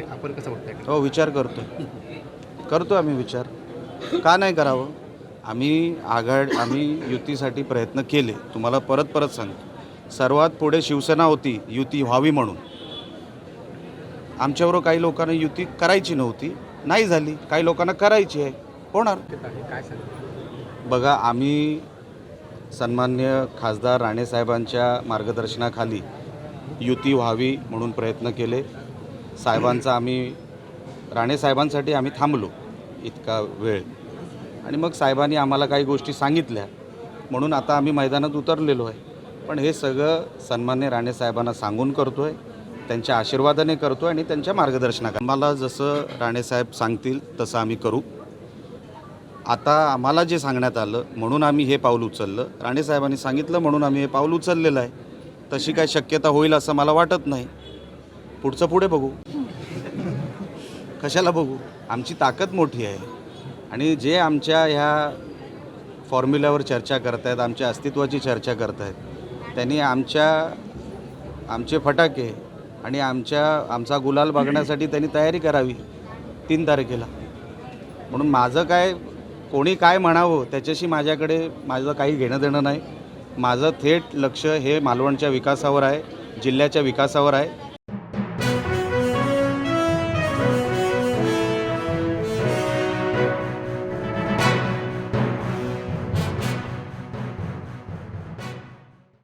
आहे. आपण कसं बघताय? हो विचार करतो करतो आम्ही विचार. का नाही करावं? आम्ही आघाड आम्ही युतीसाठी प्रयत्न केले. तुम्हाला परत परत सांगतो. सर्वात पुढे शिवसेना होती युती व्हावी म्हणून. आमच्याबरोबर काही लोकांना युती करायची नव्हती. नाही झाली. काही लोकांना करायची आहे. होणार. काय सांगा? बघा आम्ही सन्मान्य खासदार राणेसाहेबांच्या मार्गदर्शनाखाली युती व्हावी म्हणून प्रयत्न केले. साहेबांचा आम्ही राणे साहेबांसाठी आम्ही थांबलो इतका वेळ. आणि मग साहेबांनी आम्हाला काही गोष्टी सांगितल्या. म्हणून आता आम्ही मैदानात उतरलेलो आहे. पण हे सगळं सन्मान्य राणेसाहेबांना सांगून करतो आहे त्यांच्या आशीर्वादाने करतो आहे आणि त्यांच्या मार्गदर्शनाखाली. आम्हाला जसं राणेसाहेब सांगतील तसं आम्ही करू. आता आम्हाला जे सांगण्यात आलं म्हणून आम्ही हे पाऊल उचललं. राणेसाहेबांनी सांगितलं म्हणून आम्ही हे पाऊल उचललेलं आहे. तशी काय शक्यता होईल असं मला वाटत नाही. पुढचं पुढे बघू. कशाला बघू? आमची ताकद मोठी आहे. आणि जे आमच्या ह्या फॉर्म्युल्यावर चर्चा करतायत आमच्या अस्तित्वाची चर्चा करतायत त्यांनी आमच्या आमचे फटाके आणि आमच्या आमचा गुलाल बघण्यासाठी त्यांनी तयारी करावी तीन तारखेला. म्हणून माझं काय कोणी काय म्हणावं त्याच्याशी माझ्याकडे माझं काही घेणं देणं नाही. माझं थेट लक्ष हे मालवणच्या विकासावर आहे जिल्ह्याच्या विकासावर आहे.